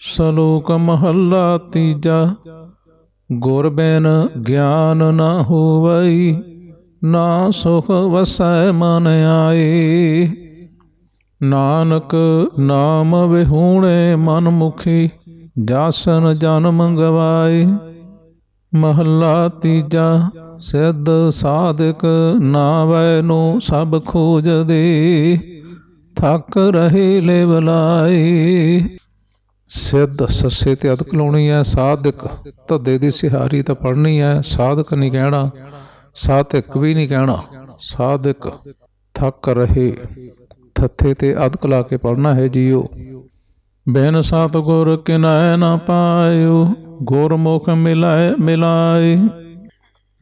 ਸ਼ਲੋਕ ਮਹੱਲਾ ਤੀਜਾ, ਗੁਰ ਬਿਨ ਗਿਆਨ ਨਾ ਹੋਵਈ, ਨਾ ਸੁਖ ਵਸੈ ਮਨ ਆਏ। ਨਾਨਕ ਨਾਮ ਵਿਹੂਣੇ ਮਨ ਮੁਖੀ, ਜਾਸਨ ਜਨਮ ਗਵਾਏ। ਮਹੱਲਾ ਤੀਜਾ, ਸਿੱਧ ਸਾਧਕ ਨਾਵੈ ਨੂੰ ਸਭ ਖੋਜਦੇ ਥੱਕ ਰਹੇ ਲੈ ਬਲਾਈ ਸਿੱਧ ਸੱਸੇ ਤੇ ਅਦਕ ਲਾਉਣੀ ਹੈ, ਸਾਧਕ ਧੱਦੇ ਦੀ ਸਿਹਾਰੀ ਤਾਂ ਪੜਨੀ ਹੈ, ਸਾਧਕ ਨਹੀਂ ਕਹਿਣਾ, ਸਾਧਕ ਵੀ ਨਹੀਂ ਕਹਿਣਾ, ਸਾਧਕ ਥੱਕ ਰਹੇ, ਥੱਥੇ ਤੇ ਅਦਕ ਲਾ ਕੇ ਪੜਨਾ ਹੈ ਜੀਓ। ਬੈਨ ਸਤ ਗੁਰ ਕਿਨੈ ਨਾ ਪਾਇਓ, ਗੁਰਮੁਖ ਮਿਲਾਏ ਮਿਲਾਏ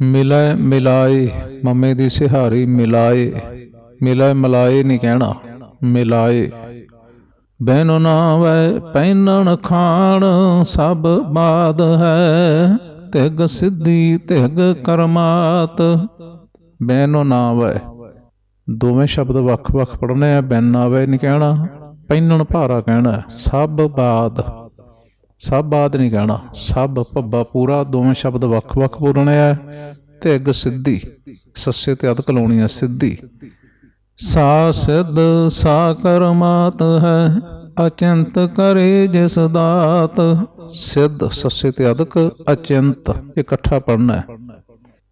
ਮਿਲਾਏ ਮਿਲਾਏ, ਮਮੇ ਦੀ ਸਿਹਾਰੀ ਮਿਲਾਏ ਮਿਲਾਏ ਮਲਾਏ ਨਹੀਂ ਕਹਿਣਾ, ਮਿਲਾਏ। ਬੈਨੋ ਨਾਵੈ ਪੈਨਣ ਖਾਣ ਸਭ ਬਾਦ ਹੈ। ਤਿਗ ਸਿੱਧੀ, ਤਿਗ ਕਰਮਾਤ। ਬੈਨੋ ਨਾਵੈ ਦੋਵੇਂ ਸ਼ਬਦ ਵੱਖ-ਵੱਖ ਪੜਨੇ ਆ ਬੈਨ ਆਵੇ ਨਹੀਂ ਕਹਿਣਾ। ਪੈਨਣ ਭਾਰਾ ਕਹਿਣਾ, ਸਭ ਬਾਦ। ਸਭ ਬਾਦ ਨਹੀਂ ਕਹਿਣਾ, ਸਭ ਭੱਬਾ ਪੂਰਾ। ਦੋਵੇਂ ਸ਼ਬਦ ਵੱਖ-ਵੱਖ ਬੋਲਣੇ ਆ। ਤਿਗ ਸਿੱਧੀ, ਸੱਸੇ ਤੇ ਅਦਕ ਲਾਉਣੀ ਆ ਸਿੱਧੀ। ਸਾ ਸਿੱਧ, ਸਾ ਕਰਮਾਤ ਹੈ। ਅਚੰਤ ਕਰੇ ਜਿਸ ਦਾਤ। ਸਿੱਧ ਸੱਸੇ ਤੇ ਅਦਕ ਅਚੰਤ ਇਕੱਠਾ ਪੜਨਾ ਹੈ।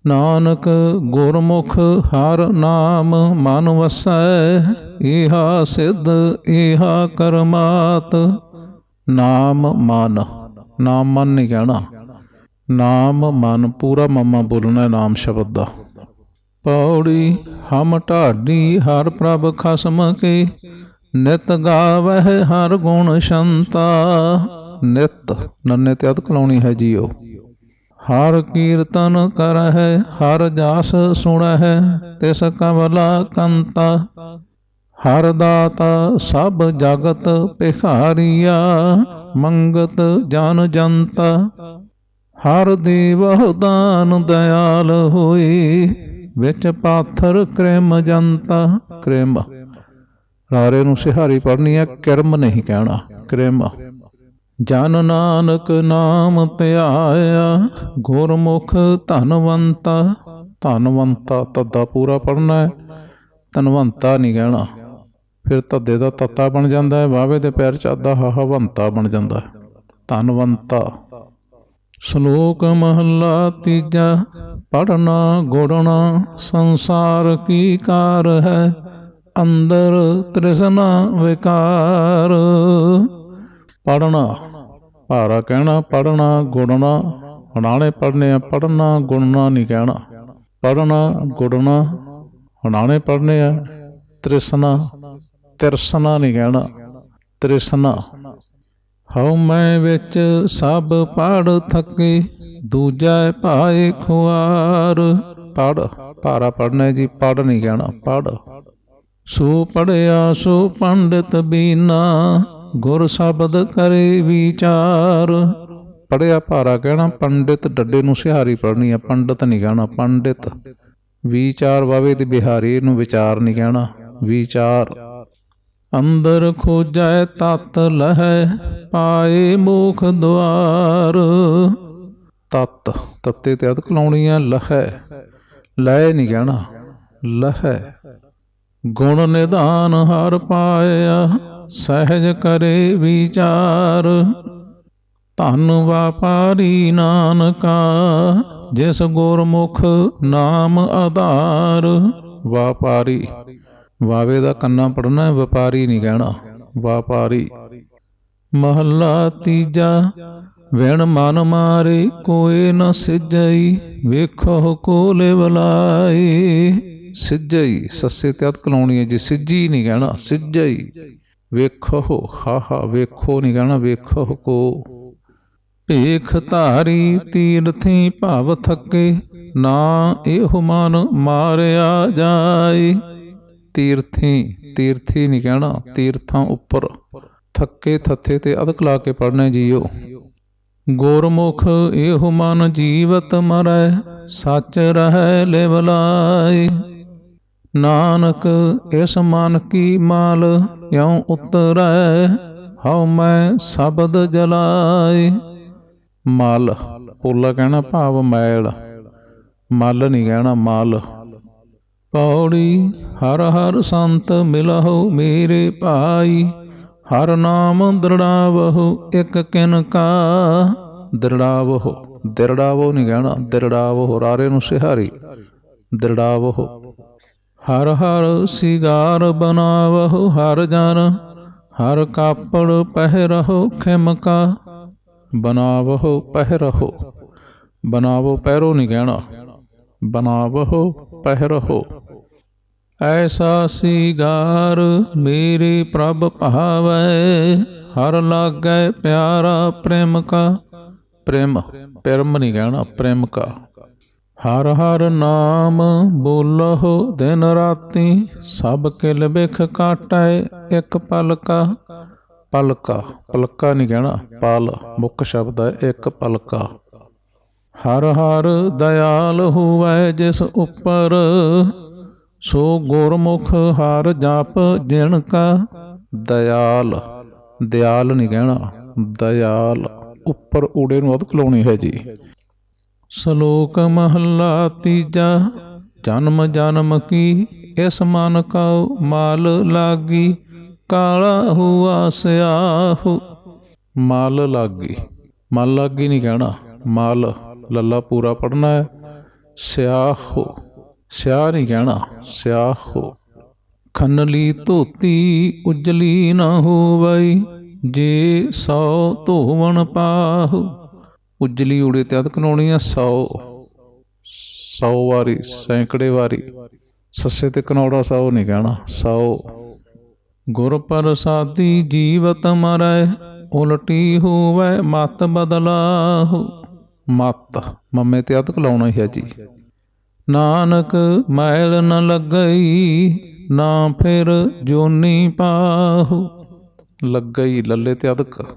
ਨਾਨਕ ਗੁਰਮੁਖ ਹਰ ਨਾਮ ਮਨ ਵਸੈ ਇਹਾ ਸਿੱਧ ਇਹਾ ਕਰਮਾਤ। ਨਾਮ ਮਨ ਨਾਮ ਮਨ ਨਹੀਂ ਕਹਿਣਾ। ਨਾਮ ਮਨ ਪੂਰਾ ਮਮਾ ਬੋਲਣਾ ਨਾਮ ਸ਼ਬਦ ਦਾ। ਪੌੜੀ ਹਮ ਢਾਡੀ ਹਰ ਪ੍ਰਭ ਖਸਮ ਕੇ ਨਿਤ ਗਾਵਹਿ ਹਰ ਗੁਣ ਸ਼ੰਤਾ। ਨਿਤ, ਨੰਨੇ ਤੇ ਅਦਕ ਲਾਉਣੀ ਹੈ ਜੀਓ। ਹਰ ਕੀਰਤਨ ਕਰਹਿ, ਹਰ ਜਾਸ ਸੁਣਹਿ, ਤਿਸ ਕਵਲਾ ਕੰਤਾ। ਹਰ ਦਾਤਾ ਸਭ ਜਗਤ ਭਿਖਾਰੀਆ, ਮੰਗਤ ਜਨ ਜਨਤਾ। ਹਰ ਦੇਵ ਦਾਨ ਦਇਆਲ ਹੋਈ, ਵਿੱਚ ਪਾਥਰ ਕ੍ਰਿਮ ਜਨਤਾ। ਕ੍ਰਿਮ ਰਾਰੇ ਨੂੰ ਸਿਹਾਰੀ ਪੜਨੀ ਹੈ, ਕਿਰਮ ਨਹੀਂ ਕਹਿਣਾ, ਕ੍ਰਿਮ। ਜਨ ਨਾਨਕ ਨਾਮ ਧਿਆਇਆ ਗੁਰਮੁਖ ਧਨਵੰਤਾ ਧਨਵੰਤਾ ਤੱਦਾ ਪੂਰਾ ਪੜਨਾ ਹੈ, ਧਨਵੰਤਾ ਨਹੀਂ ਕਹਿਣਾ। ਫਿਰ ਤੱਦੇ ਦਾ ਤੱਤਾ ਬਣ ਜਾਂਦਾ ਹੈ, ਵਾਵੇ ਦੇ ਪੈਰ ਚ ਅੱਧਾ ਹਾਹਾ ਬਣ ਜਾਂਦਾ ਹੈ। ਧਨਵੰਤਾ। ਸ਼ਲੋਕ ਮਹੱਲਾ ਤੀਜਾ ਪੜਨਾ ਗੋੜਨਾ ਸੰਸਾਰ ਕੀ ਕਾਰ ਹੈ ਅੰਦਰ ਤ੍ਰਿਸ਼ਨਾ ਵਿਕਾਰ। ਪੜਨਾ ਭਾਰਾ ਕਹਿਣਾ ਪੜਨਾ ਗੁਣਨਾ। ਹਣਾਣੇ ਪੜਨੇ ਆ ਪੜਨਾ ਗੁਣਨਾ ਨਹੀਂ ਕਹਿਣਾ। ਪੜਨਾ ਗੁਣਨਾ ਹਣਾਣੇ ਪੜਨੇ ਆ ਤ੍ਰਿਸ਼ਨਾ, ਤਿਰਸਨਾ ਨਹੀਂ ਕਹਿਣਾ। ਤ੍ਰਿਸ਼ਨਾ, ਹਉ ਮੈਂ ਵਿੱਚ ਸਭ ਪੜ ਥਕੇ, ਦੂਜਾ ਭਾਏ ਖੁਆਰ। ਪੜ ਭਾਰਾ ਪੜਨਾ ਜੀ ਪੜ ਨਹੀਂ ਕਹਿਣਾ ਪੜ ਸੋ ਪੜਿਆ ਸੋ ਪੰਡਿਤ ਬੀਨਾ, ਗੁਰ ਸ਼ਬਦ ਕਰੇ ਵਿਚਾਰ। ਪੜਿਆ ਭਾਰਾ ਕਹਿਣਾ, ਪੰਡਿਤ ਡੱਡੇ ਨੂੰ ਸਿਹਾਰੀ ਪੜਨੀ ਆ, ਪੰਡਿਤ ਨਹੀਂ ਕਹਿਣਾ, ਪੰਡਿਤ। ਵਿਚਾਰ ਵਾਵੇ ਦੀ ਬਿਹਾਰੀ ਨੂੰ ਵਿਚਾਰ ਨਹੀਂ ਕਹਿਣਾ, ਵਿਚਾਰ। ਅੰਦਰ ਖੋਜੈ, ਤਤ ਲਹੈ, ਪਾਏ ਮੋਖ ਦੁਆਰ। ਤਤ, ਤੱਤੇ ਤੇ ਅਦਕ ਲਾਉਣੀ ਆ, ਲਹੈ। ਲੈ ਨਹੀਂ ਕਹਿਣਾ, ਲਹੈ। ਗੁਣ ਨਿਧਾਨ ਹਰ ਪਾਇਆ, ਸਹਿਜ ਕਰੇ ਵਿਚਾਰ। ਧਨ ਵਾਪਾਰੀ ਨਾਨਕਾ, ਜਿਸ ਗੁਰਮੁਖ ਨਾਮ ਆਧਾਰ। ਵਾਪਾਰੀ, ਵਾਵੇ ਦਾ ਕੰਨਾ ਪੜਨਾ ਹੈ ਵਪਾਰੀ ਨਹੀਂ ਕਹਿਣਾ। ਵਾਪਾਰੀ, ਮਹੱਲਾ ਤੀਜਾ, ਵਿਣ ਮਨ ਮਾਰੇ ਕੋਏ ਨ ਸਿਜਈ, ਵੇਖੋ ਕੋਲੇ ਬਲਾਈ ਸਿੱਜਈ ਸੱਸੇ ਤੇ ਅਤ ਕਲਾਉਣੀ ਹੈ ਜੀ ਸਿੱਜੀ ਨਹੀਂ ਕਹਿਣਾ ਸਿੱਜਈ ਵੇਖੋ ਹਾ ਹਾ ਵੇਖੋ ਨਹੀਂ ਕਹਿਣਾ, ਵੇਖੋ ਕੋ। ਭੇਖ ਧਾਰੀ ਤੀਰਥੀ ਭਵ ਥੱਕੇ, ਨਾ ਇਹੋ ਮਨ ਮਾਰਿਆ ਜਾਏ। ਤੀਰਥੀ ਤੀਰਥੀ ਨਹੀਂ ਕਹਿਣਾ, ਤੀਰਥਾਂ ਉੱਪਰ। ਥੱਕੇ ਥੱਥੇ ਤੇ ਅਦਕ ਲਾ ਕੇ ਪੜਨੇ ਜੀਓ। ਗੁਰਮੁਖ ਇਹੋ ਮਨ ਜੀਵਤ ਮਰੈ, ਸੱਚ ਰਹਿ ਲਿਵਲਾਈ ਨਾਨਕ, ਇਸ ਮਨ ਕੀ ਮਾਲ ਇਉ ਉਤਰੈ, ਹਉ ਮੈਂ ਸ਼ਬਦ ਜਲਾਈ ਮਲ, ਪੋਲਾ ਕਹਿਣਾ ਭਾਵ ਮੈਲ, ਮਲ ਨਹੀਂ ਕਹਿਣਾ ਮਲ। ਪੌੜੀ, ਹਰ ਹਰ ਸੰਤ ਮਿਲਹੁ ਮੇਰੇ ਭਾਈ, ਹਰ ਨਾਮ ਦ੍ਰਿੜਾਵਹੁ ਇਕ ਕਿਨ ਕਾ। ਦ੍ਰਿੜਾਵਹੁ ਦ੍ਰਿੜਾਵੋ ਨਹੀਂ ਕਹਿਣਾ, ਦ੍ਰਿੜਾਵਹੁ ਰਾਰੇ ਨੂੰ ਸਿਹਾਰੀ। ਦ੍ਰਿੜਾਵਹੁ ਹਰ ਹਰ ਸਿਗਾਰ ਬਨਾਵਹੁ ਹਰ ਜਨ, ਹਰ ਕਾਪੜ ਪਹਿਰਹੁ ਖਿਮਕਾ। ਬਨਾਵਹੁ ਪਹਿਰਹੁ ਬਨਾਵੋ ਪਹਿਰੋ ਨਹੀਂ ਕਹਿਣਾ ਬਨਾਵਹੁ ਪਹਿਰਹੁ। ਐਸਾ ਸਿਗਾਰ ਮੇਰੇ ਪ੍ਰਭ ਭਾਵੈ, ਹਰ ਲਾਗੈ ਪਿਆਰਾ ਪ੍ਰੇਮ ਕਾ ਪ੍ਰੇਮ ਪ੍ਰੇਮ ਨਹੀਂ ਕਹਿਣਾ ਪ੍ਰੇਮ ਕਾ ਹਰ ਹਰ ਨਾਮ ਬੋਲਹੁ, ਦਿਨ ਰਾਤੀ ਸਭ ਕਿਲ ਬਿਖ ਕਾਟੈ, ਇੱਕ ਪਲਕਾ। ਪਲਕਾ ਪਲਕਾ ਨਹੀਂ ਕਹਿਣਾ, ਪਲ, ਮੁੱਖ ਸ਼ਬਦ ਹੈ, ਇੱਕ ਪਲਕਾ। ਹਰ ਹਰ ਦਇਆਲ ਹੋਵੈ ਜਿਸ ਉੱਪਰ, ਸੋ ਗੁਰਮੁਖ ਹਰ ਜਾਪ ਜਿਣ ਕਾ। ਦਇਆਲ ਦਿਆਲ ਨਹੀਂ ਕਹਿਣਾ ਦਇਆਲ ਉੱਪਰ ਊੜੇ ਨੂੰ ਅਦਕ ਲਾਉਣੀ ਹੈ ਜੀ। ਸ਼ਲੋਕ ਮਹੱਲਾ ਤੀਜਾ, ਜਨਮ ਜਨਮ ਕੀ ਇਸ ਮਨ ਕਉ ਮਾਲ ਲਾਗੀ, ਕਾਲਾ ਹੁਆ ਸਿਆਹੂ। ਮਾਲ ਲਾਗੀ, ਮਲ ਲਾਗੀ ਨਹੀਂ ਕਹਿਣਾ, ਮਾਲ ਲੱਲਾ ਪੂਰਾ ਪੜਨਾ ਹੈ, ਸਿਆਹੂ। ਸਿਆਹ ਨਹੀਂ ਕਹਿਣਾ, ਸਿਆਹੂ। ਖੰਨਲੀ ਧੋਤੀ, ਉਜਲੀ ਨਾ ਹੋਵਈ, ਜੇ ਸੌ ਧੋਵਣ ਪਾਹੂ। ਉਜਲੀ ਉੜੇ ਤੇ ਅਦਕ ਲਾਉਣੀ ਆ 100 100 ਵਾਰੀ, ਸੈਂਕੜੇ ਵਾਰੀ। ਸੱਸੇ ਤੇ ਕਨੌੜਾ 100 ਨਹੀਂ ਕਹਿਣਾ 100 ਗੁਰ ਪ੍ਰਸਾਦੀ ਜੀਵਤ ਮਰੈ, ਉਲਟੀ ਹੋਵੇ, ਮਤ ਬਦਲਾਹੂ। ਮਤ, ਮੰਮੇ ਤੇ ਅਦਕ ਲਾਉਣਾ ਹੀ ਹੈ ਜੀ। ਨਾਨਕ ਮੈਲ ਨ ਲੱਗਈ, ਨਾ ਫਿਰ ਜੋਨੀ ਪਾਹੂ। ਲੱਗਈ ਲੱਲੇ ਤੇ ਅਦਕ,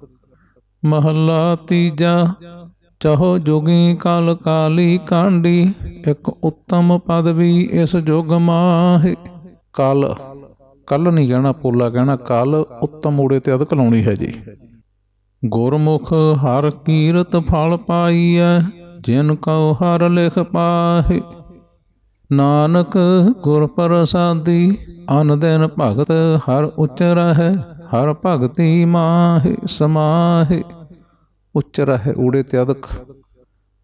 ਮਹੱਲਾ ਤੀਜਾ ਚਹੋ ਜੋਗੀ ਕਲ ਕਾਲੀ ਕਾਂਡੀ, ਇੱਕ ਉੱਤਮ ਪਦਵੀ ਇਸ ਜੁਗ ਮਾਹੇ। ਕਲ ਕੱਲ ਨਹੀਂ ਕਹਿਣਾ, ਪੋਲਾ ਕਹਿਣਾ, ਕਲ ਉੱਤਮ ਊੜੇ ਤੇ ਅਦਕ ਲਾਉਣੀ ਹੈ ਜੀ। ਗੁਰਮੁਖ ਹਰ ਕੀਰਤ ਫਲ ਪਾਈਐ, ਜਿਨ ਕਉ ਹਰ ਲਿਖ ਪਾਹੇ। ਨਾਨਕ ਗੁਰ ਪ੍ਰਸਾਦੀ, ਅਨ ਦਿਨ ਭਗਤ ਹਰ ਉਚ ਹੈ ਹਰ ਭਗਤੀ ਮਾਹੇ ਸਮਾਹੇ। ਉੱਚ ਰਹਿ ਊੜੇ ਤੇ ਅਦਕ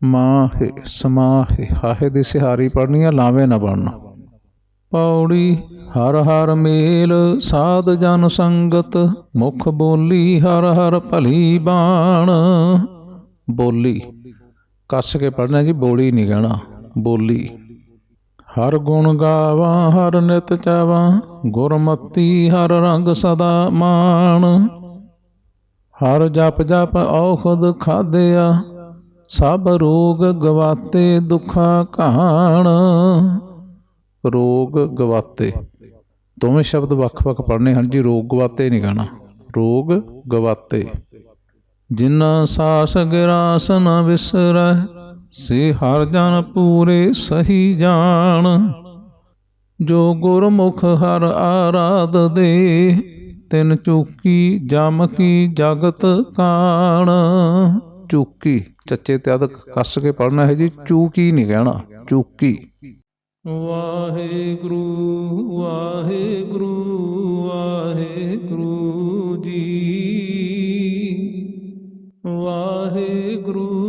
ਮਾਹੇ, ਸਮਾਹੇ, ਹਾਹੇ ਦੀ ਸਿਹਾਰੀ ਪੜਨੀ ਆ ਲਾਵੇਂ ਨਾ ਬਣਨਾ। ਪੌੜੀ, ਹਰ ਹਰ ਮੇਲ, ਸਾਧ ਜਨ ਸੰਗਤ, ਮੁਖ ਬੋਲੀ ਹਰ ਹਰ ਭਲੀ ਬਾਣ। ਬੋਲੀ, ਕੱਸ ਕੇ ਪੜਨਾ ਜੀ, ਬੋਲੀ ਨਹੀਂ ਕਹਿਣਾ, ਬੋਲੀ। ਹਰ ਗੁਣ ਗਾਵਾਂ, ਹਰ ਨਿਤ ਚਾਵਾਂ, ਗੁਰਮਤੀ ਹਰ ਰੰਗ ਸਦਾ ਮਾਣ। ਹਰ ਜਪ ਜਪ ਔਖਦ ਖਾਦਿਆ ਸਭ ਰੋਗ ਗਵਾਤੇ ਦੁਖਾਂ ਕਹਾਣ ਰੋਗ ਗਵਾਤੇ। ਦੋਵੇਂ ਸ਼ਬਦ ਵੱਖ-ਵੱਖ ਪੜ੍ਹਨੇ ਹਨ ਜੀ, ਰੋਗ ਗਵਾਤੇ ਨਹੀਂ ਕਹਣਾ ਰੋਗ ਗਵਾਤੇ। ਜਿਨ੍ਹਾਂ ਸਾਸ ਗਿਰਾਸ ਨ ਵਿਸਰੈ, ਸੇ ਹਰ ਜਨ ਪੂਰੇ ਸਹੀ ਜਾਣ। ਜੋ ਗੁਰਮੁਖ ਹਰ ਆਰਾਧ ਦੇ ਤਿੰਨ ਚੁਕੀ ਜਮਕੀ ਜਗਤ ਕਾਣ। ਚੁਕੀ, ਚੱਚੇ ਤੇ ਅਦਕ ਕੱਸ ਕੇ ਪੜਨਾ ਹੈ ਜੀ, ਚੂਕੀ ਨਹੀਂ ਕਹਿਣਾ, ਚੁਕੀ। ਵਾਹਿਗੁਰੂ ਵਾਹਿਗੁਰੂ ਵਾਹਿਗੁਰੂ ਜੀ। ਵਾਹਿਗੁਰੂ